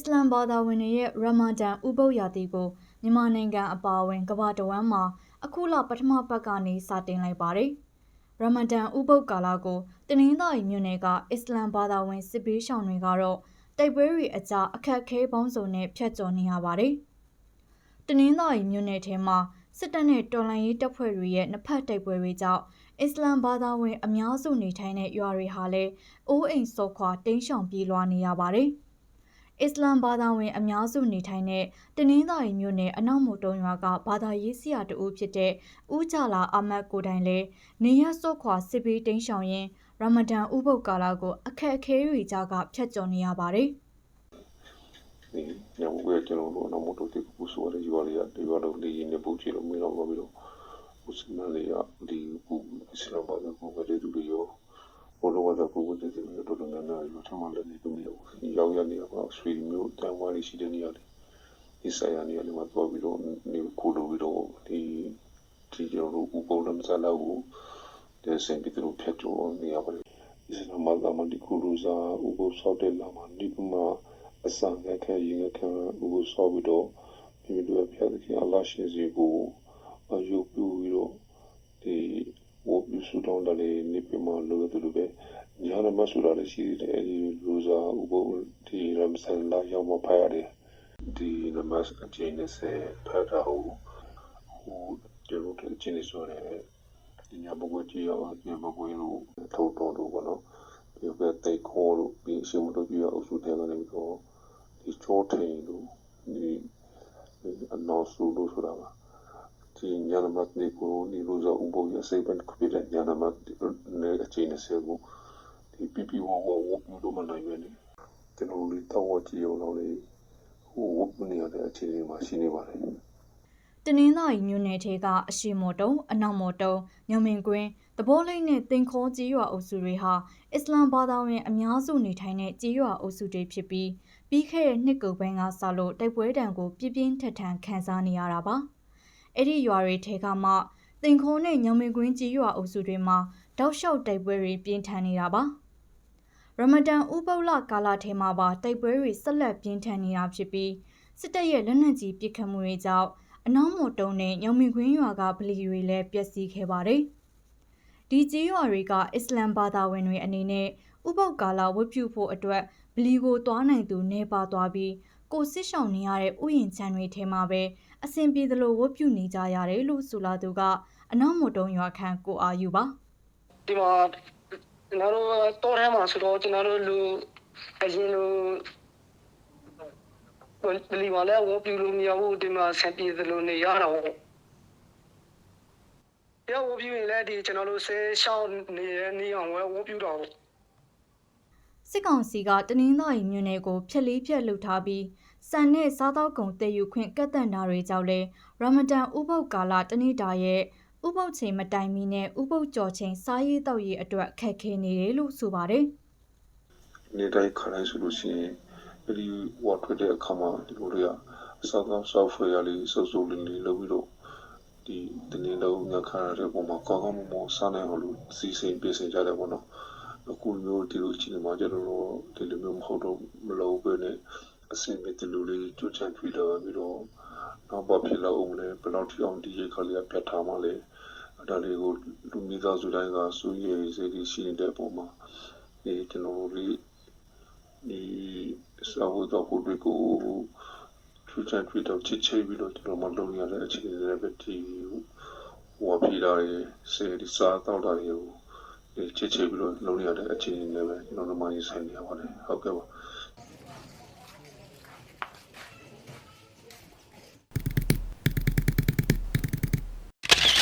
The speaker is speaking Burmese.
စ္စလမ်ဘာသာဝင်တွေရဲ့ရမာဒန်ဥပုသ်ရာသီကိုမြန်မာနိုင်ငံအပါအဝင်ကမ္ဘာတစ်ဝန်းမှာအခုလပထမပတ်ကနေစတင်လိုက်ပါတယ်။ရမာဒန်ဥပုသ်ကာလကိုတနင်္သာရီမြို့နယ်ကအစ္စလမ်ဘာသာဝင်စစ်ပေးရှောင်တွေကတော့တိုက်ပွဲတွေအကြားအခက်အခဲပေါင်းစုံနဲ့ဖျက်ကျော်နေရပါတယ်။တနင်္သာရီမြို့နယ်ထဲမှာစစ်တပ်နဲ့တော်လှန်ရေးတပ်ဖွဲ့တွေရဲ့နှစ်ဖက်တိုက်ပွဲတွေကြောင့်အစ္စလမ်ဘာသာဝင်အများစုနေထိုင်တဲ့ရွာတွေဟာလည်းအိုးအိမ်ဆော့ခွာတိမ်းရှောင်ပြေးလွှားနေရပါတယ်။ အစ္စလမ်ဘာသာဝင်အများစုနေထိုင်တဲ့တနင်္သာရီမြို့နယ်အနောက်မုတ်တုံရွာကဘာသာရေးဆရာတဦးဖြစ်တဲ့ဦးကြလာအာမတ်ကိုတိုင်လည်းနေရဆော့ခွာစစ်ပေးတိမ်းရှောင်ရင်းရမဒန်ဥပုပ်ကာလကိုအခက်အခဲတွေကြားကဖျက်ကျော်နေရပါတယ်။ဒီညောင်ဝဲကျွန်တော်တို့အနောက်မတော်တိပူဆိုရရွာလေးကဒီရွာတော့လေရင်နဲ့ပုတ်ချလို့မင်းတော့ပါပြီးတော့မွတ် စလင်လေးကဒီကူအစ္စလာမ်ဘာသာကိုပဲတူတူရောဘောလောဝါဒကိုပဲတူတူရောတော်တော်များများရောထမလည်းနေတူမျိုးရောက်ရနေတော့ဆွေမျိုးတန်ဝါရီရှိတဲ့နေရာလေးဒီဆိုင်ရနေရာလေးမှာတော့ပြီးတော့နေကိုလိုပြီးတော့ဒီဒီကျွန်တော်တို့ဥပုံလမ်းစားလောက်ကိုတဲ့စင်ပြီးတော့ဖျက်ကျော်နေရပါတယ်အစ္စလာမ်ဘာသာမှာဒီကူလူစာဥပုဆောက်တဲ့လာမှာဒီမှာအစံငယ်ခဲရင်ငယ်ခဲဥပုဆောက်ပြီးတော့မိမိတို့ဖျက်တဲ့အလ္လာရှင်စီကိုအယုပြုပြီးတော့ဒီ ဝတ်ပြုစုတောင်းတလေနေပြမလို့တူပဲညာနမဆူလာလည်းရှိတယ်အဲဒီလူစားဥပုဒီရမ်ဆန်လာရောက်မဖတ်ရတယ်ဒီနမတ်အကျဉ်းနဲ့ဆက်ဖတ်တာဟိုဟိုဒီလိုအကျဉ်းနဲ့ဆိုရဲဒီညာဘဝကြီးရောဒီဘဝလို့ထုံတော်လို့ပေါ့နော်ဒီဘက်တိတ်ခေါ်လို့ပြီးအရှင်မတို့ပြရအုပ်စုထဲကနေပြီးတော့ဒီချောထိန်လို့ဒီအနောက်စုလို့ဆိုတာပါ ဒီညာနမတ်နေကိုဒီလူစားဥပုရစိတ်ပန်ခပြတဲ့ညာနမတ်နဲ့အကျဉ်းနဲ့ဆက်ကိုဒီပြပြဝဝဝလို့မနိုင်ပဲနေကျွန်တော်တို့တောက်ဝကြည့်အောင်လို့လေဟိုဝတ်နေရတဲ့အခြေအနေမှာရှိနေပါတယ်တနင်္သာရီမြို့နယ်ထဲကအရှိမော်တုံအနောက်မော်တုံညောင်မင်ကွင်းတဘောလိတ်နဲ့တင်ခေါ်ကြီးရွာအုပ်စုတွေဟာအစ္စလမ်ဘာသာဝင်အများစုနေထိုင်တဲ့ကြီးရွာအုပ်စုတွေဖြစ်ပြီးပြီးခဲ့တဲ့နှစ်ကုန်ပိုင်းကစလို့တိုက်ပွဲတံကိုပြပြင်းထန်ထန်ခံစားနေရတာပါ အဲ့ဒီရွာတွေထဲကမှတင်ခေါ်နဲ့ညောင်မင်ကွင်းကြီးရွာအုပ်စုတွေမှာတောက်လျှောက်တိုက်ပွဲတွေပြင်းထန်နေတာပါရမဒန်ဥပုပ်လကာလထဲမှာပါတိုက်ပွဲတွေဆက်လက်ပြင်းထန်နေတာဖြစ်ပြီးစစ်တပ်ရဲ့လက်နက်ကြီးပစ်ခတ်မှုတွေကြောင့်အနောက်မော်တုံနဲ့ညောင်မင်ခွင်းရွာကဗလီတွေလည်းပျက်စီးခဲ့ပါတယ်။ဒီကြီးရွာတွေကအစ္စလမ်ဘာသာဝင်တွေအနေနဲ့ဥပုပ်ကာလဝတ်ပြုဖို့အတွက်ဗလီကိုသွားနိုင်သူနေပါသွားပြီး ကိုစစ်ဆောင်နေရတဲ့ဥယျာဉ်ချမ်းတွေထဲမှာပဲအစဉ်ပြေသလိုဝတ်ပြုနေကြရတယ်လို့ဆိုလာသူကအနောက်မော်တုံရွာခန့်ကိုအာယူပါဒီမှာကျွန်တော်တို့တော်ထဲမှာဆိုတော့ကျွန်တော်တို့လူအရင်လူဘယ်လီမာလဲဝပြလို့မရဘူးဒီမှာဆက်ပြေသလိုနေရတော့ပြောဝပြရင်လည်းဒီကျွန်တော်တို့ဆဲရှောင်းနေတဲ့နေအောင်ဝဝပြတော့ စစ်ကောင်စီကတနင်္သာရီမြို့နယ်ကိုဖျက်လေးဖျက်လှုပ်ထားပြီးစံနဲ့စားသောက်ကုန်တည်ယူခွင့်ကတ်တန်တာတွေကြောင့်လဲရမဒန်ဥပုပ်ကာလတနေ့တာရဲ့ဥပုပ်ချိန်မတိုင်မီနဲ့ဥပုပ်ကြော်ချိန်စားရေးတောက်ရေးအတွက်ခက်ခဲနေတယ်လို့ဆိုပါတယ်နေတိုင်းခလိုက်ဆိုလို့ရှိရင်အဲဒီဝတ်ထွက်တဲ့အခါမှာဒီလိုတွေကအစောကောင်း software လေးစုပ်စုပ်လေးလေးလုပ်ပြီးတော့ဒီတနေ့လုံးငါခါရတဲ့ပုံမှာကောင်းကောင်းမွန်မွန်စားနိုင်အောင်လို့စီစဉ်ပြင်ဆင်ကြတယ်ပေါ့နော် အခုမျိုးဒီလိုချင်းမှာကျတော့ဒီလိုမျိုးမဟုတ်တော့မလုပ်ဘဲနဲ့အစင်မဲ့ဒီလိုလေးကြွချန်ထွေးတော့ပြီးတော့နောက်ဘာဖြစ်လို့အောင်လဲဘယ်လောက်ထိအောင်ဒီရေခလေးကပြတ်ထားမှလဲဒါလေးကိုလူမိသားစုတိုင်းကစူးရည်စေးရှိနေတဲ့ပုံမှာဒီကျွန်တော်တို့ဒီစာဝတ်တော့ကိုတွေကိုထူးခြားတွေ့တော့ချစ်ချေပြီးတော့ကျွန်တော်မလုပ်ရတဲ့အခြေအနေတွေပဲဒီဟိုပြလာရေးစေဒီစားတော့တာတွေကို ချစ်ချေပြီးတော့လုပ်ရတဲ့အခြေအနေတွေပဲကျွန်တော်တို့မှရင်ဆိုင်နေရပါတယ်ဟုတ်ကဲ့ပါ